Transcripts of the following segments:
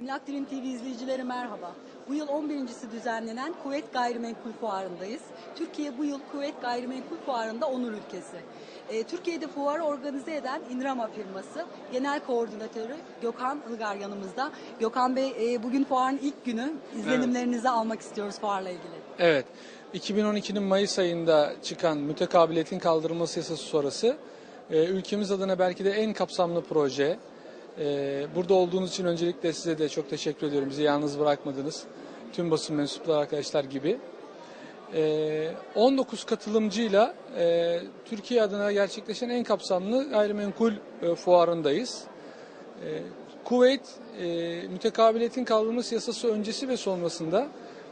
Emlak Dream TV izleyicileri merhaba. Bu yıl 11.si düzenlenen Kuvvet Gayrimenkul Fuarı'ndayız. Türkiye bu yıl Kuvvet Gayrimenkul Fuarı'nda onur ülkesi. Ee, Türkiye'de fuarı organize eden Inrama firması Genel Koordinatörü Gökhan Ilgar yanımızda. Gökhan Bey e, bugün fuarın ilk günü. İzlenimlerinizi almak istiyoruz fuarla ilgili. Evet. 2012'nin Mayıs ayında çıkan mütekabiliyetin kaldırılması yasası sonrası e, ülkemiz adına belki de en kapsamlı proje. E, burada olduğunuz için öncelikle size de çok teşekkür ediyorum. Bizi yalnız bırakmadınız. Tüm basın mensupları arkadaşlar gibi. E, 19 katılımcıyla e, Türkiye adına gerçekleşen en kapsamlı gayrimenkul e, fuarındayız. E, Kuveyt e, mütekabiliyetin kaldırılması yasası öncesi ve sonrasında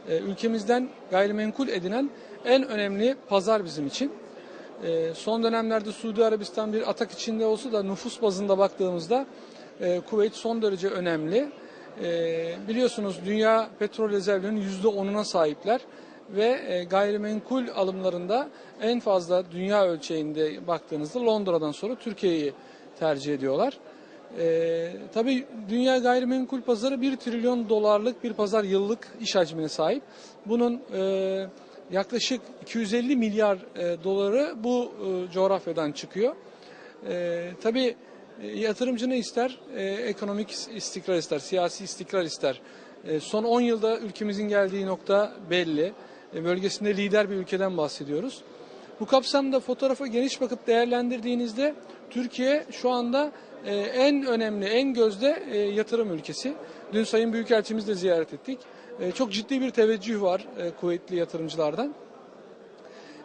ülkemizden gayrimenkul edinen en önemli pazar bizim için. Son dönemlerde Suudi Arabistan bir atak içinde olsa da nüfus bazında baktığımızda e, Kuveyt son derece önemli. E, biliyorsunuz dünya petrol rezervlerinin %10'una sahipler ve e, gayrimenkul alımlarında en fazla dünya ölçeğinde baktığınızda Londra'dan sonra Türkiye'yi tercih ediyorlar. Ee, tabii dünya gayrimenkul pazarı 1 trilyon dolarlık bir pazar yıllık iş hacmine sahip. Bunun e, yaklaşık 250 milyar e, doları bu e, coğrafyadan çıkıyor. E, tabii e, yatırımcı ne ister? E, ekonomik istikrar ister, siyasi istikrar ister. E, son 10 yılda ülkemizin geldiği nokta belli. E, bölgesinde lider bir ülkeden bahsediyoruz. Bu kapsamda fotoğrafa geniş bakıp değerlendirdiğinizde Türkiye şu anda e, en önemli, en gözde e, yatırım ülkesi. Dün Sayın Büyükelçimizle ziyaret ettik. E, çok ciddi bir teveccüh var e, kuvvetli yatırımcılardan.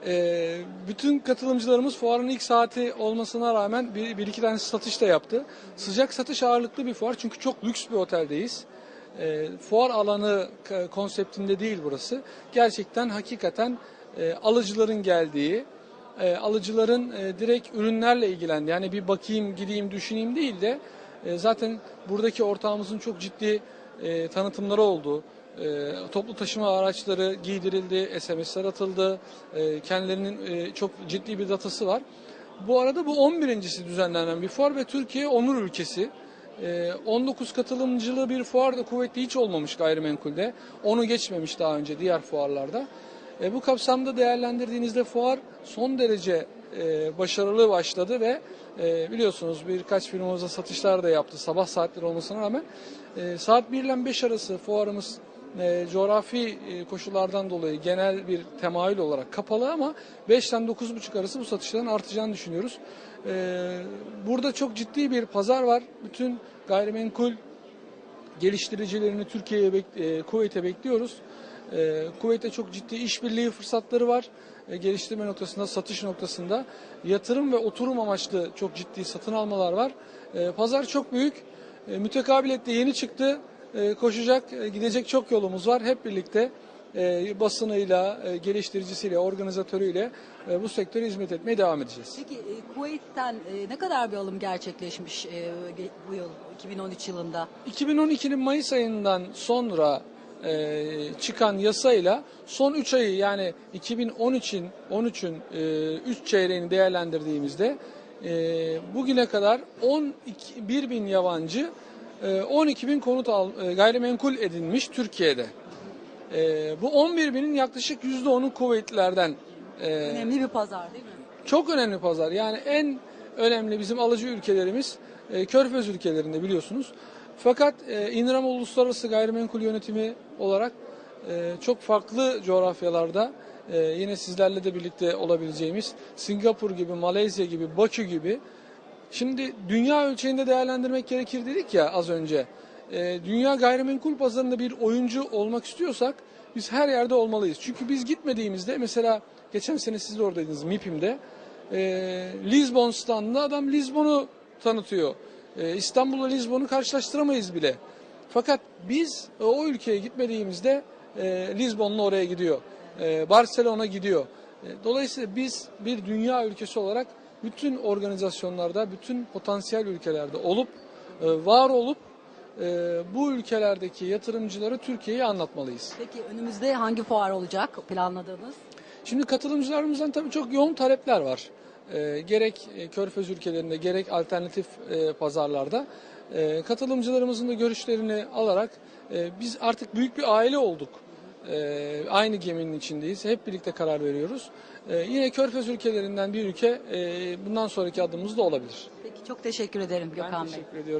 E, bütün katılımcılarımız fuarın ilk saati olmasına rağmen bir, bir iki tane satış da yaptı. Sıcak satış ağırlıklı bir fuar çünkü çok lüks bir oteldeyiz. E, fuar alanı konseptinde değil burası. Gerçekten hakikaten e, alıcıların geldiği, e, alıcıların e, direkt ürünlerle ilgilendi. Yani bir bakayım, gideyim, düşüneyim değil de e, zaten buradaki ortağımızın çok ciddi e, tanıtımları oldu. E, toplu taşıma araçları giydirildi, SMS'ler atıldı, e, kendilerinin e, çok ciddi bir datası var. Bu arada bu 11.si düzenlenen bir fuar ve Türkiye onur ülkesi. Ee, 19 katılımcılı bir fuar da kuvvetli hiç olmamış gayrimenkulde. Onu geçmemiş daha önce diğer fuarlarda. E, bu kapsamda değerlendirdiğinizde fuar son derece e, başarılı başladı ve e, biliyorsunuz birkaç firmamıza satışlar da yaptı sabah saatleri olmasına rağmen. E, saat 1 ile 5 arası fuarımız e, coğrafi e, koşullardan dolayı genel bir temayül olarak kapalı ama 5 ile 9.30 arası bu satışların artacağını düşünüyoruz. E, burada çok ciddi bir pazar var. Bütün gayrimenkul geliştiricilerini Türkiye'ye bek- e, Kuveyt'e bekliyoruz. E, Kuveyt'te çok ciddi işbirliği fırsatları var. E, geliştirme noktasında, satış noktasında yatırım ve oturum amaçlı çok ciddi satın almalar var. E, pazar çok büyük. E, mütekabiliyet de yeni çıktı. E, koşacak, e, gidecek çok yolumuz var. Hep birlikte e, basınıyla, e, geliştiricisiyle, organizatörüyle e, bu sektöre hizmet etmeye devam edeceğiz. Peki e, Kuveyt'ten e, ne kadar bir alım gerçekleşmiş e, ge- bu yıl 2013 yılında? 2012'nin Mayıs ayından sonra e, çıkan yasayla son 3 ayı yani 2013'in 13'ün 3 çeyreğini değerlendirdiğimizde e, bugüne kadar 11 bin yabancı e, 12 bin konut al, e, gayrimenkul edinmiş Türkiye'de. E, bu 11 binin yaklaşık %10'u kuvvetlilerden e, Önemli bir pazar değil mi? çok önemli pazar. Yani en önemli bizim alıcı ülkelerimiz e, Körfez ülkelerinde biliyorsunuz. Fakat e, İnram Uluslararası Gayrimenkul Yönetimi olarak e, çok farklı coğrafyalarda e, yine sizlerle de birlikte olabileceğimiz Singapur gibi, Malezya gibi, Bakü gibi Şimdi dünya ölçeğinde değerlendirmek gerekir dedik ya az önce. Ee, dünya gayrimenkul pazarında bir oyuncu olmak istiyorsak biz her yerde olmalıyız. Çünkü biz gitmediğimizde mesela geçen sene siz de oradaydınız MIPIM'de. E, Lisbon standında adam Lisbon'u tanıtıyor. İstanbul'la Lisbon'u karşılaştıramayız bile. Fakat biz e, o ülkeye gitmediğimizde e, Lisbon'la oraya gidiyor. E, Barcelona gidiyor. E, dolayısıyla biz bir dünya ülkesi olarak bütün organizasyonlarda, bütün potansiyel ülkelerde olup, e, var olup e, bu ülkelerdeki yatırımcıları Türkiye'yi anlatmalıyız. Peki önümüzde hangi fuar olacak planladığınız? Şimdi katılımcılarımızdan tabii çok yoğun talepler var. E, gerek Körfez ülkelerinde gerek alternatif e, pazarlarda E, katılımcılarımızın da görüşlerini alarak e, biz artık büyük bir aile olduk. E, aynı geminin içindeyiz. Hep birlikte karar veriyoruz. E, yine Körfez ülkelerinden bir ülke e, bundan sonraki adımımız da olabilir. Peki çok teşekkür ederim Ben Gökhan Bey. teşekkür ediyorum.